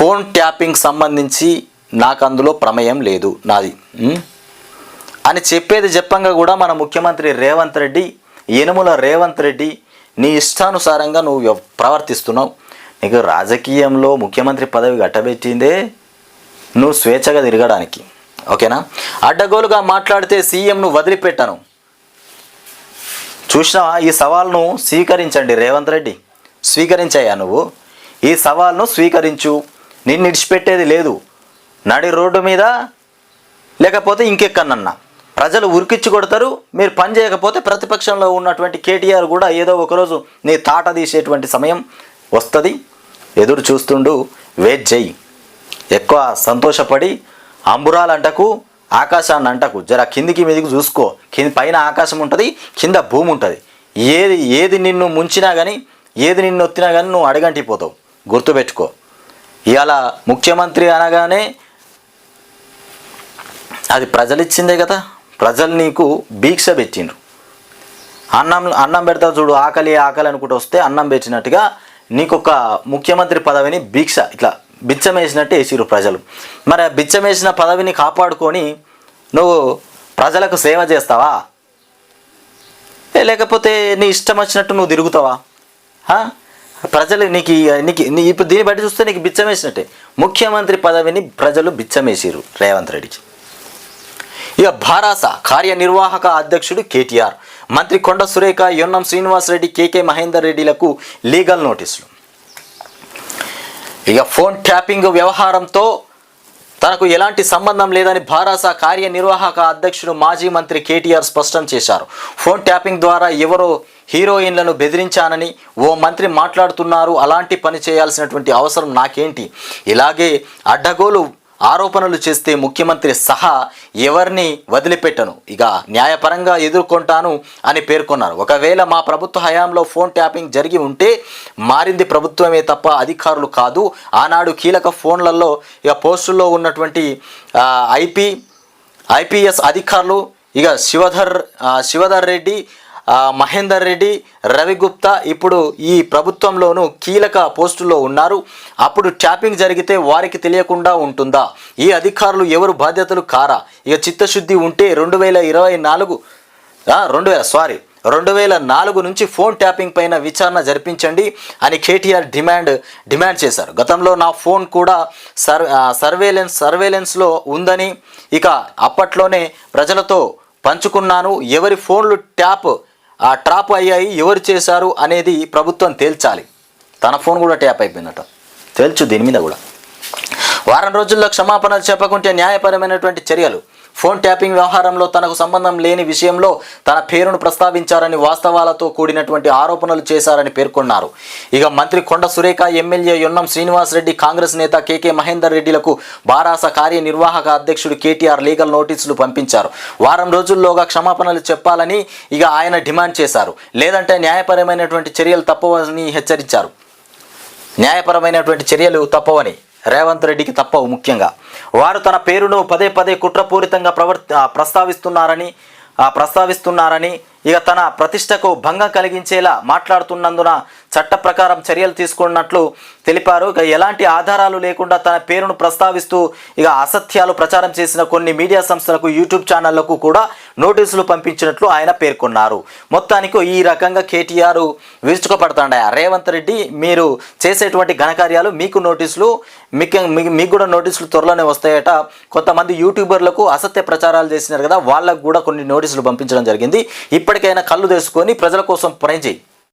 Phone tapping సంబంధించి నాకు అందులో ప్రమేయం లేదు నాది. అని చెప్పేది చెప్పంగా కూడా మన ముఖ్యమంత్రి రేవంత్ రెడ్డి యనుముల రేవంత్ రెడ్డి నీ ఇష్టానుసారంగా నువ్వు ప్రవర్తిస్తున్నావు. నీకు రాజకీయంలో ముఖ్యమంత్రి పదవి గట్టబెట్టిందే నువ్వు స్వేచ్ఛగా తిరగడానికి. ఓకేనా? అడ్డగోలుగా మాట్లాడితే సీఎంను వదిలిపెట్టాను. చూసినావా? ఈ సవాల్ను స్వీకరించండి రేవంత్ రెడ్డి. స్వీకరించాయా నువ్వు. ఈ సవాల్ను స్వీకరించు. నిన్ను ఇడిచిపెట్టేది లేదు. నడి రోడ్డు మీద లేకపోతే ఇంకెక్కనన్నా. ప్రజలు ఉరికిచ్చి కొడతారు మీరు పని చేయకపోతే ప్రతిపక్షంలో ఉన్నటువంటి కేటీఆర్ కూడా ఏదో ఒకరోజు నీ తాట తీసేటువంటి సమయం వస్తుంది. ఎదురు చూస్తుండు వెయిట్ చేయి ఎక్కువ సంతోషపడి అంబురాలంటకు ఆకాశాన్ని అంటకు జర కిందికి మీదికి చూసుకో. కింది పైన ఆకాశం ఉంటుంది కింద భూమి ఉంటుంది. ఏది ఏది నిన్ను ముంచినా కానీ ఏది నిన్ను ఒత్తినా కానీ నువ్వు అడగంటిపోతావు గుర్తుపెట్టుకో. ఇవాళ ముఖ్యమంత్రి అనగానే అది ప్రజలు ఇచ్చిందే కదా. ప్రజలు నీకు భీక్ష పెట్టిండ్రు. అన్నం అన్నం పెడతా చూడు ఆకలి ఆకలి అనుకుంటూ వస్తే అన్నం పెట్టినట్టుగా నీకు ఒక ముఖ్యమంత్రి పదవిని భీక్ష ఇట్లా బిచ్చం వేసినట్టు వేసిరు ప్రజలు. మరి ఆ బిచ్చం వేసిన పదవిని కాపాడుకొని నువ్వు ప్రజలకు సేవ చేస్తావా? లేకపోతే నీ ఇష్టం వచ్చినట్టు నువ్వు తిరుగుతావా? ప్రజలు నీకు నీకు నీ ఇప్పుడు దీన్ని బట్టి చూస్తే నీకు బిచ్చమేసినట్టే. ముఖ్యమంత్రి పదవిని ప్రజలు బిచ్చమేసారు రేవంత్ రెడ్డికి. ఇక భారాస కార్యనిర్వాహక అధ్యక్షుడు కేటీఆర్ మంత్రి కొండ సురేఖ యొన్నం శ్రీనివాసరెడ్డి కేకే మహేందర్ రెడ్డిలకు లీగల్ నోటీసులు. ఇక ఫోన్ ట్యాపింగ్ వ్యవహారంతో తనకు ఎలాంటి సంబంధం లేదని భారాస కార్యనిర్వాహక అధ్యక్షుడు మాజీ మంత్రి కేటీఆర్ స్పష్టం చేశారు. ఫోన్ ట్యాపింగ్ ద్వారా ఎవరో హీరోయిన్లను బెదిరించానని ఓ మంత్రి మాట్లాడుతున్నారు. అలాంటి పని చేయాల్సినటువంటి అవసరం నాకేంటి? ఇలాగే అడ్డగోలు ఆరోపణలు చేస్తే ముఖ్యమంత్రి సహా ఎవరిని వదిలిపెట్టను. ఇక న్యాయపరంగా ఎదుర్కొంటాను అని పేర్కొన్నారు. ఒకవేళ మా ప్రభుత్వ హయాంలో ఫోన్ ట్యాపింగ్ జరిగి ఉంటే మారింది ప్రభుత్వమే తప్ప అధికారులు కాదు. ఆనాడు కీలక ఫోన్లలో ఇక పోస్టుల్లో ఉన్నటువంటి ఐపీ ఐపీఎస్ అధికారులు ఇక శివధర్ శివధర్ రెడ్డి మహేందర్ రెడ్డి రవిగుప్తా ఇప్పుడు ఈ ప్రభుత్వంలోనూ కీలక పోస్టుల్లో ఉన్నారు. అప్పుడు ట్యాపింగ్ జరిగితే వారికి తెలియకుండా ఉంటుందా? ఈ అధికారులు ఎవరు బాధ్యతలు కారా? ఇక చిత్తశుద్ధి ఉంటే రెండు వేల ఇరవై నాలుగు రెండు వేల సారీ రెండు వేల నాలుగు నుంచి ఫోన్ ట్యాపింగ్ పైన విచారణ జరిపించండి అని కేటీఆర్ డిమాండ్ డిమాండ్ చేశారు. గతంలో నా ఫోన్ కూడా సర్ సర్వేలెన్స్ సర్వేలెన్స్లో ఉందని ఇక అప్పట్లోనే ప్రజలతో పంచుకున్నాను. ఎవరి ఫోన్లు ట్యాప్ ఆ ట్రాప్ అయ్యాయి ఎవరు చేశారు అనేది ప్రభుత్వం తేల్చాలి. తన ఫోన్ కూడా ట్యాప్ అయిపోయిందట. తేల్చు దీని మీద కూడా. వారం రోజుల్లో క్షమాపణలు చెప్పకుంటే న్యాయపరమైనటువంటి చర్యలు ఫోన్ ట్యాపింగ్ వ్యవహారంలో తనకు సంబంధం లేని విషయంలో తన పేరును ప్రస్తావించారని వాస్తవాలతో కూడినటువంటి ఆరోపణలు చేశారని పేర్కొన్నారు. ఇక మంత్రి కొండ సురేఖ ఎమ్మెల్యే యొన్నం శ్రీనివాసరెడ్డి కాంగ్రెస్ నేత కేకే మహేందర్ రెడ్డిలకు బారాస కార్యనిర్వాహక అధ్యక్షుడు కేటీఆర్ లీగల్ నోటీసులు పంపించారు. వారం రోజుల్లోగా క్షమాపణలు చెప్పాలని ఇక ఆయన డిమాండ్ చేశారు. లేదంటే న్యాయపరమైనటువంటి చర్యలు తప్పవని హెచ్చరించారు. న్యాయపరమైనటువంటి చర్యలు తప్పవని రేవంత్ రెడ్డికి తప్పవు ముఖ్యంగా. వారు తన పేరును పదే పదే కుట్రపూరితంగా ప్రవర్తి ప్రస్తావిస్తున్నారని ప్రస్తావిస్తున్నారని ఇక తన ప్రతిష్టకు భంగం కలిగించేలా మాట్లాడుతున్నందున చట్ట ప్రకారం చర్యలు తీసుకున్నట్లు తెలిపారు. ఇక ఎలాంటి ఆధారాలు లేకుండా తన పేరును ప్రస్తావిస్తూ ఇక అసత్యాలు ప్రచారం చేసిన కొన్ని మీడియా సంస్థలకు యూట్యూబ్ ఛానళ్ళకు కూడా నోటీసులు పంపించినట్లు ఆయన పేర్కొన్నారు. మొత్తానికి ఈ రకంగా కేటీఆర్ విరుచుకుపడతాండ రేవంత్ రెడ్డి మీరు చేసేటువంటి ఘనకార్యాలు మీకు నోటీసులు మీకు మీకు కూడా నోటీసులు త్వరలోనే వస్తాయట. కొంతమంది యూట్యూబర్లకు అసత్య ప్రచారాలు చేసినారు కదా వాళ్ళకు కూడా కొన్ని నోటీసులు పంపించడం జరిగింది. ఇప్పటికైనా కళ్ళు తెసుకొని ప్రజల కోసం పనిచేయి